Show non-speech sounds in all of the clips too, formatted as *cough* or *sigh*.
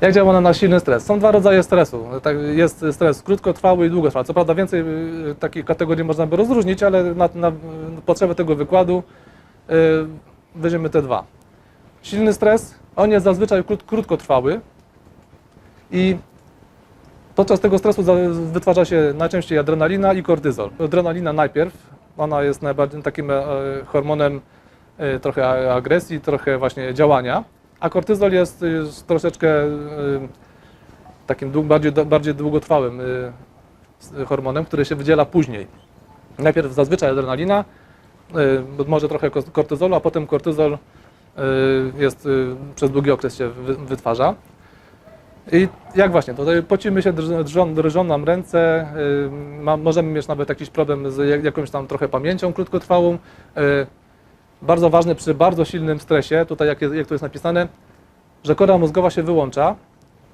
Jak działa ona na silny stres? Są dwa rodzaje stresu. Tak, Jest stres krótkotrwały i długotrwały. Co prawda więcej y, takich kategorii można by rozróżnić, ale na, na potrzeby tego wykładu y, weźmiemy te dwa. Silny stres, on jest zazwyczaj krót, krótkotrwały i podczas tego stresu za- wytwarza się najczęściej adrenalina i kortyzol. Adrenalina najpierw, ona jest najbardziej takim e, hormonem e, trochę agresji, trochę właśnie działania, a kortyzol jest, jest troszeczkę e, takim dłu- bardziej, bardziej długotrwałym s- hormonem, który się wydziela później. Najpierw zazwyczaj adrenalina, e, może trochę kortyzolu, a potem kortyzol jest przez długi okres się wy- wytwarza. I jak właśnie, tutaj pocimy się, drżą, drżą, nam ręce, y, ma, możemy mieć nawet jakiś problem z jak- jakąś tam trochę pamięcią krótkotrwałą. Bardzo ważne przy bardzo silnym stresie, tutaj jak, jest, jak to jest napisane, że kora mózgowa się wyłącza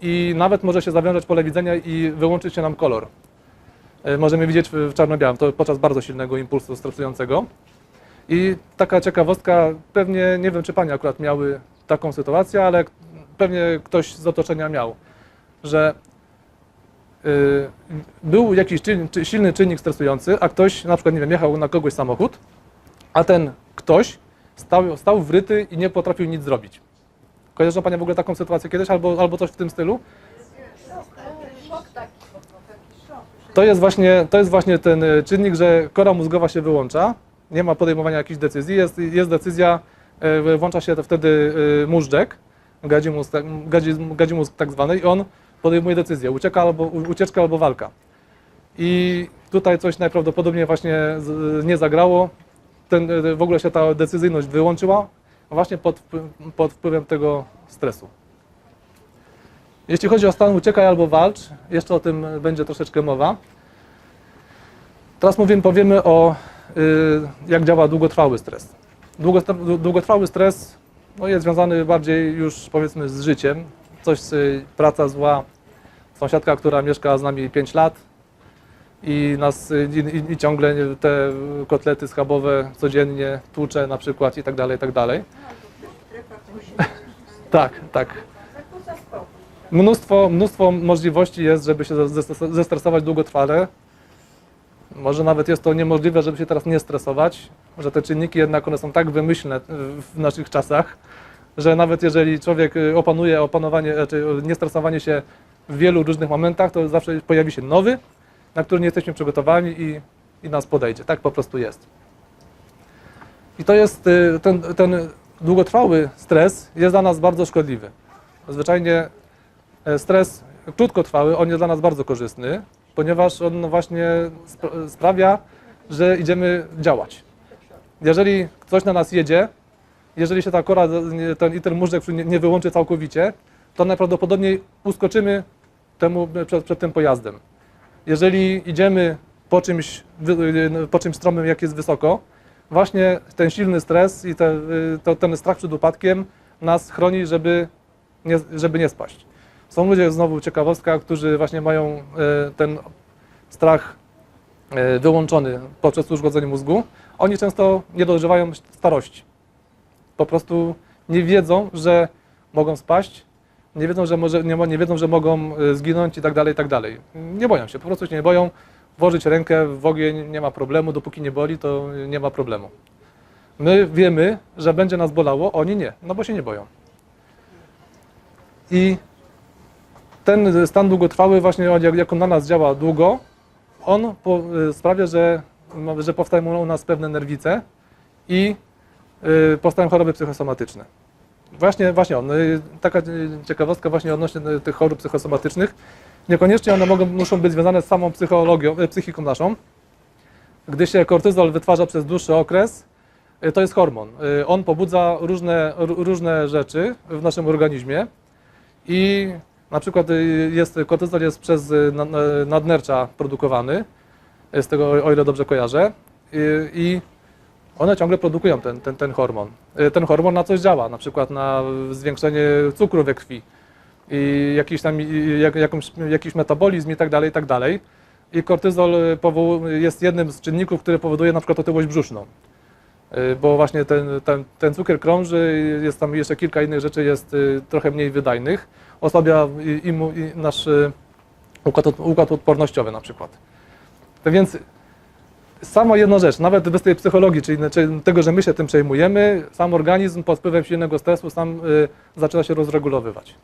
i nawet może się zawiązać pole widzenia i wyłączyć się nam kolor. Y, możemy widzieć w, czarno-białym, to podczas bardzo silnego impulsu stresującego. I taka ciekawostka, pewnie nie wiem, czy Panie akurat miały taką sytuację, ale pewnie ktoś z otoczenia miał, że y, był jakiś czyn, czy silny czynnik stresujący, a ktoś na przykład, nie wiem, jechał na kogoś samochód, a ten ktoś stał, stał wryty i nie potrafił nic zrobić. Kojarzą Panie w ogóle taką sytuację kiedyś albo, albo coś w tym stylu? To jest właśnie, to jest właśnie ten y, czynnik, że kora mózgowa się wyłącza, nie ma podejmowania jakichś decyzji, jest, jest decyzja, y, włącza się wtedy y, móżdżek, gadzi mózg, gadzi, gadzi mózg tak zwany i on podejmuje decyzję, ucieka albo, ucieczka albo walka. I tutaj coś najprawdopodobniej właśnie nie zagrało, ten, y, w ogóle się ta decyzyjność wyłączyła właśnie pod, pod wpływem tego stresu. Jeśli chodzi o stan uciekaj albo walcz, jeszcze o tym będzie troszeczkę mowa. Teraz mówimy, powiemy o y, jak działa długotrwały stres. Długotrwały stres no, jest związany bardziej już powiedzmy z życiem. Coś, y, praca zła, sąsiadka, która mieszka z nami 5 lat i nas i, i, ciągle te kotlety schabowe codziennie tłucze na przykład i tak dalej, i tak dalej. *laughs* Tak, tak. Mnóstwo, mnóstwo możliwości jest, żeby się zestres- zestresować długotrwale. Może nawet jest to niemożliwe, żeby się teraz nie stresować, że te czynniki jednak one są tak wymyślne w naszych czasach, że nawet jeżeli człowiek y, opanuje opanowanie, czy niestresowanie się w wielu różnych momentach, to zawsze pojawi się nowy, na który nie jesteśmy przygotowani i, i nas podejdzie. Tak po prostu jest. I to jest y, ten, ten długotrwały stres jest dla nas bardzo szkodliwy. Zwyczajnie e, stres krótkotrwały, on jest dla nas bardzo korzystny, ponieważ on właśnie spra- sprawia, że idziemy działać. Jeżeli coś na nas jedzie, jeżeli się ta kora, ten, i ten móżdżek nie, nie wyłączy całkowicie, to najprawdopodobniej uskoczymy temu, przed, przed tym pojazdem. Jeżeli idziemy po czymś, wy- po czymś stromym, jak jest wysoko, właśnie ten silny stres i te, y, to, ten strach przed upadkiem nas chroni, żeby nie, żeby nie spaść. Są ludzie, znowu ciekawostka, którzy właśnie mają e, ten strach e, wyłączony poprzez uszkodzenie mózgu. Oni często nie dożywają starości. Po prostu nie wiedzą, że mogą spaść, nie wiedzą, że, może, nie, nie wiedzą, że mogą e, zginąć i tak dalej, i tak dalej. Nie boją się, po prostu się nie boją. Włożyć rękę w ogień nie ma problemu, dopóki nie boli, to nie ma problemu. My wiemy, że będzie nas bolało, oni nie, no bo się nie boją. I ten stan długotrwały, właśnie jak, on na nas działa długo, on y, sprawia, że, ma- że powstają u nas pewne nerwice i y, powstają choroby psychosomatyczne. Właśnie, właśnie on, y, taka y, ciekawostka właśnie odnośnie y, tych chorób psychosomatycznych. Niekoniecznie one mogą, muszą być związane z samą psychologią, psychiką naszą. Gdy się kortyzol wytwarza przez dłuższy okres, to jest hormon. On pobudza różne, różne rzeczy w naszym organizmie i na przykład jest, kortyzol jest przez na- na- nadnercza produkowany, z tego o ile dobrze kojarzę, y, i one ciągle produkują ten, ten, ten hormon. Y, Ten hormon na coś działa, na przykład na zwiększenie cukru we krwi i jakiś tam jak, jakąś, jakiś metabolizm i tak dalej, i tak dalej. I kortyzol y, jest jednym z czynników, który powoduje na przykład otyłość brzuszną. Y, Bo właśnie ten, ten, ten cukier krąży, jest tam jeszcze kilka innych rzeczy, jest trochę mniej wydajnych. osłabia imu, nasz układ, układ odpornościowy na przykład. Więc sama jedna rzecz, nawet bez tej psychologii, czyli, czyli tego, że my się tym przejmujemy, sam organizm pod wpływem silnego stresu sam y, zaczyna się rozregulowywać.